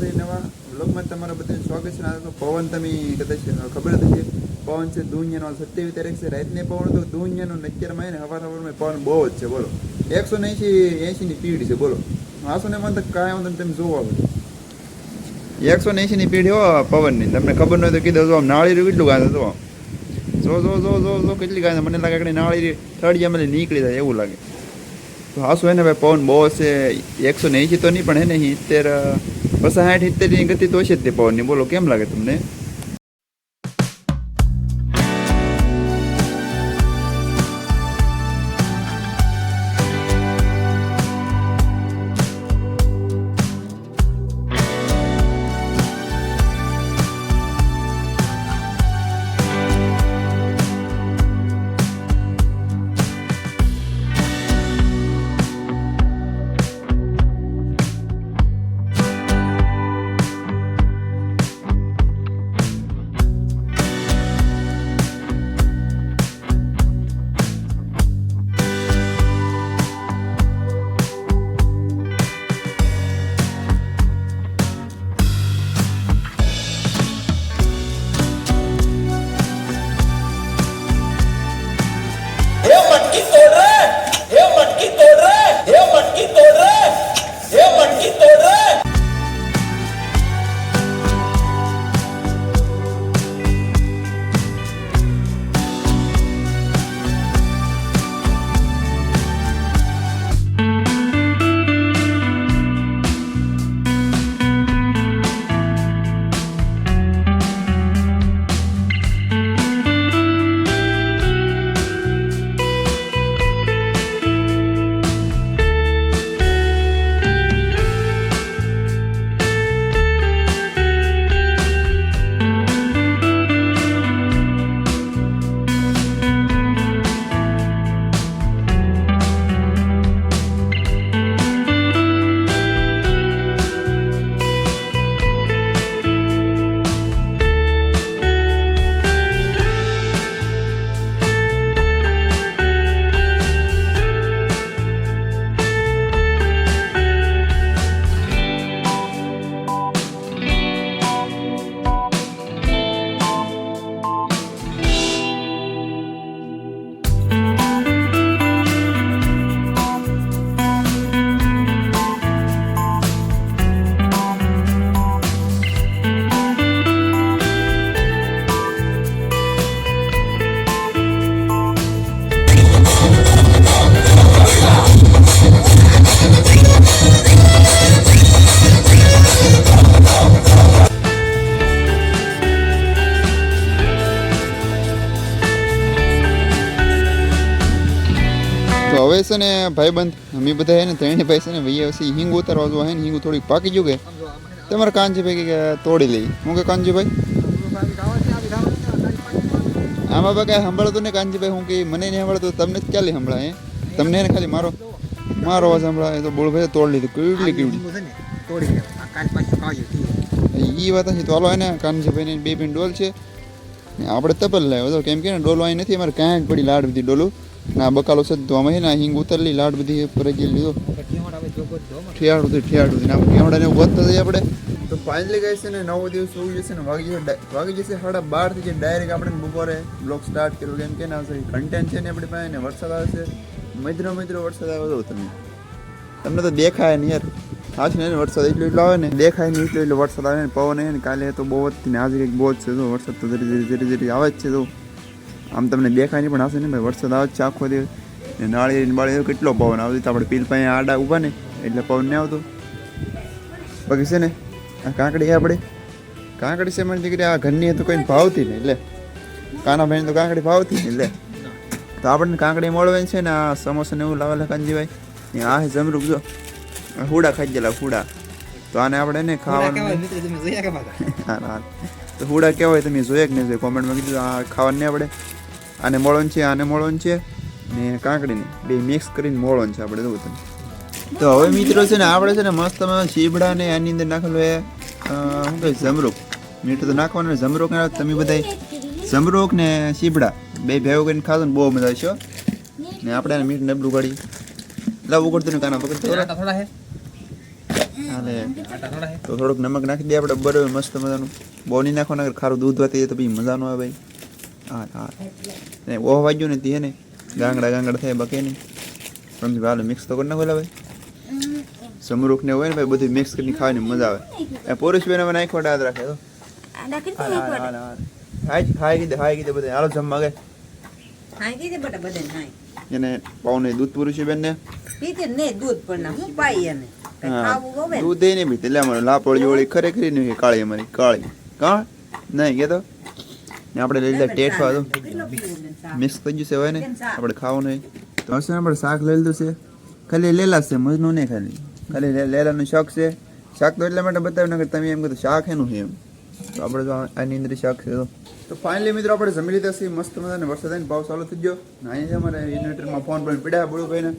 દ્વારકાથી નવા વ્લોગમાં તમારા બધાનું સ્વાગત છે. તો પવન તમે કદાચ ખબર જ પવન છે દુનિયાનો સત્યાવીસ તારીખ છે. રાતને પવન તો દુનિયાનો ને અત્યારમાં એને હવાર હવારમાં પવન બહુ જ છે. બોલો. એકસો ને એંશી એંશીની સ્પીડ છે. બોલો. આસો ને મને કાંઈ વાંધો તમે જોવા આવે એકસો ને એંશીની સ્પીડ હો પવનની. તમને ખબર ન હોય તો કીધું જો આમ નાળીરું કેટલું ગાંધે જો જો જો જો જો જો, કેટલી ગાંધે. મને લાગે કે નાળી થળિયામાંથી નીકળી જાય એવું લાગે. તો હાસુ એને ભાઈ, પવન બહુ છે. એકસો ને એંશી તો નહીં, પણ હે ને સિત્તેર બસ સાઠ સિત્તેરની ગતિ તો હશે જ તે પવનની. બોલો કેમ લાગે તમને? છે ને ભાઈબંધ, અમે બધા હે ને ત્રણે ભાઈ છે ને ભાઈએ પછી હિંગ ઉતારવા જો હે ને હિંગ થોડીક પાકી ગયું કે, તમારે કાનજીભાઈ કે તોડી લઈ. હું કે કાનજીભાઈ? આમાં બા કાંઈ સંભળાતું ને કાનજીભાઈ, હું કે મને નહીં સંભળાતું, તમને જ ક્યાં સંભળાય? તમને ને ખાલી મારો મારો અવાજ સંભળાય તો બોળભાઈ તોડી લીધું કેવડી કેવડી એ વાત છે તો હાલો એને કાનજીભાઈને બે બેન ડોલ છે. આપણે તપલ લાવ્યો કેમ કે ડોલો અહીં નથી, અમારે કાંઈ પડી લાડ બધી ડોલું. ના બકાલો છે તો અમે ના હિંગ ઉતરલી, લાડ બધી પર ગઈ લીધો ઠિયાડ સુધી ઠિયાડ સુધી આમ ને વધતા જઈએ આપણે. તો ફાઇનલી ગઈ છે ને, નવો દિવસ ઉગી જશે ને, વાગી વાગી જશે સાડા બારથી ડાયરેક્ટ આપણે બપોરે બ્લોગ સ્ટાર્ટ કર્યું, કેમ કે ના કન્ટેન્ટ છે ને આપણી પાસે ને વરસાદ આવે છે. મિત્રો મિત્રો, વરસાદ આવે તો તમને તમને તો દેખાય ને યાર. આજ ને, વરસાદ એટલો એટલો આવે ને, દેખાય નહીં એટલો એટલો વરસાદ આવે ને, પવન આવે ને, કાલે તો બહુ જ ને, આજે કંઈક બહુ જ છે તો વરસાદ તો ધીરે ધીરે ધીરે ધીરે આવે જ છે તો આમ તમને દેખાય નહીં પણ આવશે ને ભાઈ વરસાદ આવે છે આખો દિવસ ને નાળી બાળી કેટલો પવન આવતો. આપણે પીલ પાસે આડા ઊભા ને એટલે પવન નહીં આવતો. બાકી છે ને આ કાંકડી આપણે. કાંકડી છે મને દીકરી આ ઘરની તો કંઈ ભાવતી નહીં એટલે કાના ભાઈ તો કાંકડી ભાવતી નહીં એટલે તો આપણને કાંકડી મળવાની છે ને આ સમોસા ને એવું લાવેલા કાનજીભાઈ. ને આ જમરૂક જો. હુડા ખાઈ ગયેલા હુડા. તો આને આપણે ને ખાવાનું. તો હુડા કેવા હોય તમે જોયા કે નહીં જોયા? કોમેન્ટમાં કીધું આ ખાવાનું નહીં આપણે. આને મોળન છે આને મોળન છે ને કાંકડીને. બે મિક્સ કરીને મોળન છે આપણે જોવું તમે. તો હવે મિત્રો છે ને આપણે છે ને મસ્ત શીબડા ને આની અંદર નાખેલું એ શું કહે જમરૂક. મીઠું તો નાખવાનું જમરૂક તમે બધા જમરૂક ને શીબડા બે ભેગું કરીને ખાધો ને બહુ મજા આવશે હો. ને આપણે એને મીઠ ડબલું કાઢી લાવ ઉગડતું ને કાના પકડતો હાલે. તો થોડુંક નમક નાખી દઈએ આપણે બરોબર મસ્ત મજાનું. બોની નહીં નાખો ખારું દૂધ વાતી તો પછી મજા ન આવે ભાઈ. હા હા. ઓહ વાગ્યું ને તે ને ગાંગડા ગાંગડા થાય બકે નહીં સમજી હાલો મિક્સ તો કરી નાખો ભાઈ. સમરૂખ ને હોય ને ભાઈ બધું મિક્સ કરીને ખાવાની મજા આવે. એ પોરુષ બેન અમે નાખ્યો યાદ રાખે તો. ખાઈ કીધે ખાઈ કીધે બધા. હાલો જમવા ગਏ હાઈ કીધે બટા બધાને હાઈ એને પાઉને દૂધ પુરુષ બેન ને? પીતે ને દૂધ પણ ના હું પાઈ એને. દૂધ નહીં પીતે. એટલે લાપોળી ઓળી ખરેખરી નહીં કાળી અમારી કાળી. કાળ નહીં કે તો ને આપણે લઈ લીધા ટેઠવા તો? મિક્સ થઈ ગયું છે હોય ને. આપણે ખાવું નહીં. તો હશે આપણે શાક લઈ લીધું છે. ખાલી લેલા છે મજનું નહીં ખાલી. ખાલી લેલાનું શાક છે. શાક તો એટલા માટે બતાવ્યું કે તમે એમ કહો શાક એનું છે એમ. તો આપણે જો આની અંદર શાક છે તો. ફાઇનલી મિત્રો આપણે જમી લીધા છીએ. મસ્ત મજાને વરસાદ આવીને ભાવ ચાલુ થઈ ગયો. અહીંયા છે અમારે ઇન્વર્ટરમાં ફોન પણ પીડ્યા બળુભાઈને.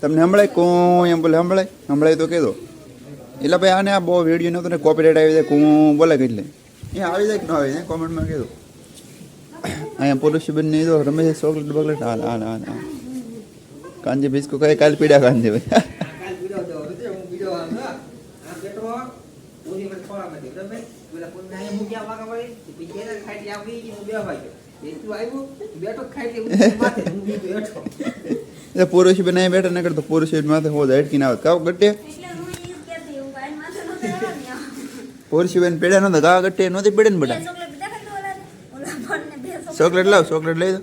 તમને સંભળાય? કોઈ એમ બોલે સંભળાય? સંભળાય તો કહેતો એટલે ભાઈ આને આ બહુ વીડિયો નહોતો ને કોપીરાઇટ આવી જાય કું બોલે એટલે. એ આવી જાય કે ન આવી જાય? કોમેન્ટમાં કીધું. અહીંયા પોલુશીબેન નહીં દો રમે છે ચોકલેટ બકલેટ. હાલ હાલ હાલ હાલ કાંજે બિસ્કો કઈ કાલ પીડા કાંજે ભાઈ. પુરુષ અહીં બેઠા ન કરતો પોરુષીબેન માથે હો જાય હેડકીને આવે કાવ ગટ્ટે? પોરુષીબેન પેડા નહોતા ગા ગટ્ટે નહોતી પેડે ને બધા. ચોકલેટ લાવ ચોકલેટ લઈ દો.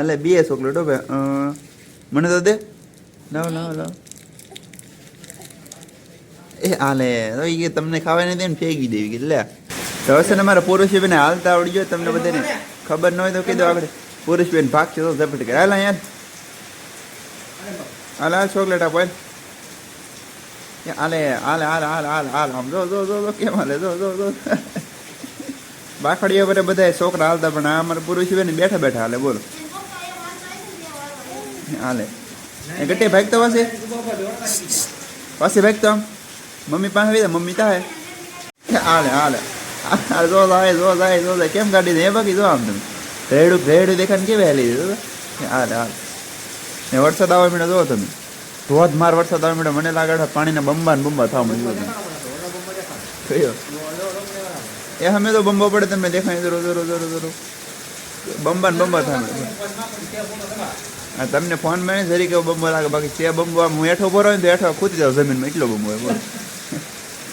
એટલે બે ચોકલેટ હો મને તો દે. લાવ લાવ લાવ. એ આલે તો ઈ તમને ખાવા નથી ને ફેંકી દેવી કે લે તો હશે ને મારા પુરુષબેન હાલતા આવડી જોઈએ તમને બધાને ખબર ન હોય તો કીધું આગળ. પુરુષબેન ભાગ છે તો ઝપટ કરે. હાલ યાર હાલ હાલ ચોકલેટ આપો આલે હાલ હાલ હાલ હાલ હાલ આમ જો જો જો કેમ હાલે? જો જો જો. બાખડીઓ પર બધા છોકરા હાલતા પણ આ અમારે પુરુષ ને બેઠા બેઠા હાલે બોલો. હાલે. એ ગટ્ટે ભાગતો પાસે પાસે ભાગતો આમ? મમ્મી પાસે જાય મમ્મી તાહે હાલે હાલે. હાલે જો જાય જો જાય જો જાય. કેમ કાઢી દે? બાકી જો આમ તમે. રેડું રેડું દેખાને કેવી હાલી દીધું હાલે હાલે. ને વરસાદ આવે મીડો જો તમે. ધોધમાર વરસાદ આવે મેડમ, મને લાગે પાણીના બંબા ને બંબા થવા મળ્યું એ અમે તો બંબો પડે, તમે દેખાય જરો જરો જરો જરો બંબા ને બંબા થાય તમને ફોનમાં જરી કે બંબો લાગે? બાકી તે બંબો આમ હું હેઠો ભરો તો હેઠો ખૂતી જાવ જમીનમાં, એટલો બંબો હોય, બોલો.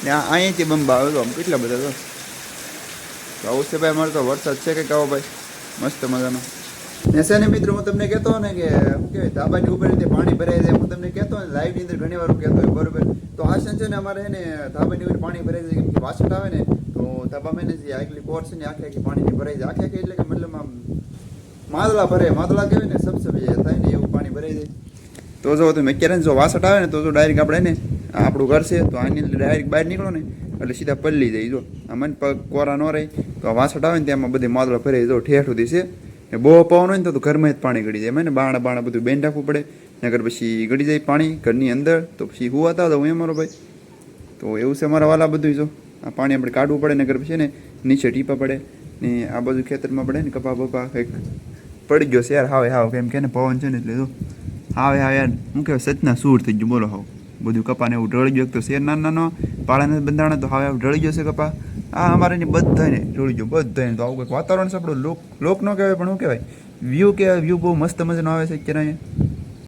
ને અહીંયાથી બંબા આવે, તો આમ કેટલા બધા તો. આવું છે ભાઈ, અમારે તો વરસાદ છે કે કહો ભાઈ? મસ્ત મજાનો. ને છે મિત્રો હું તમને કહેતો ને કે, શું કહેવાય, ધાબાની ઉપર રીતે પાણી ભરાઈ જાય હું તમને કહેતો ને લાઈવની અંદર ઘણી વાર કહેતો હોય, બરોબર. તો આ છે ને અમારે છે ને ધાબાની ઉપર પાણી ભરાઈ જાય કેમ વાસણ આવે ને, તો ધાબામાં ને જે આગલી કોર છે ને, આખી આખી પાણીની ભરાઈ જાય આખી આખી એટલે કે મતલબ આમ માદલા ભરે, માદલા કહેવાય ને સબસબી થાય ને, એવું પાણી ભરાઈ જાય તો જો તમે અત્યારે જો વાસટ આવે ને, તો જો ડાયરેક્ટ આપણે ને આપણું ઘર છે, તો આની અંદર ડાયરેક્ટ બહાર નીકળો ને, એટલે સીધા પલ્લી જાય, જો. આ મન પગ કોરા ન રહે, તો આ વાસટ આવે ને તેમાં બધી માદલા ભરાઈ જો ઠેઠ સુધી છે ને બહુ પવન હોય ને તો ઘરમાં જ પાણી ગળી જાય. ને? બાણા બાણા બધું બેન રાખવું પડે. નગર પછી ગળી જાય પાણી ઘરની અંદર. તો પછી હુવાતા તો હું મારો ભાઈ. તો એવું છે અમારા વાલા બધું જો. આ પાણી આપણે કાઢવું પડે નગર પછી ને નીચે ટીપા પડે. ને આ બધું ખેતરમાં પડે ને કપા બપા કંઈક પડી ગયો છે. યાર હાવે, હાવ. કેમ કે ને પવન છે ને એટલે જો. હાવે હાવે. યાર હું કહેવાય સચના સૂર થઈ ગયું. બોલો હાવ. બધું કપાને એવું ઢળી ગયું. તો શેર નાના, નાનો. પાળાને બંધાણા તો હવે ઢળી ગયો છે કપા. આ અમારે ને બધાને જોડી જો બધાને. તો આવું કંઈક વાતાવરણ છે આપણું. લોક લોક ન કહેવાય, પણ શું કહેવાય? વ્યૂ કહેવાય વ્યૂ બહુ મસ્ત મજાનો આવે છે અત્યારે અહીંયા.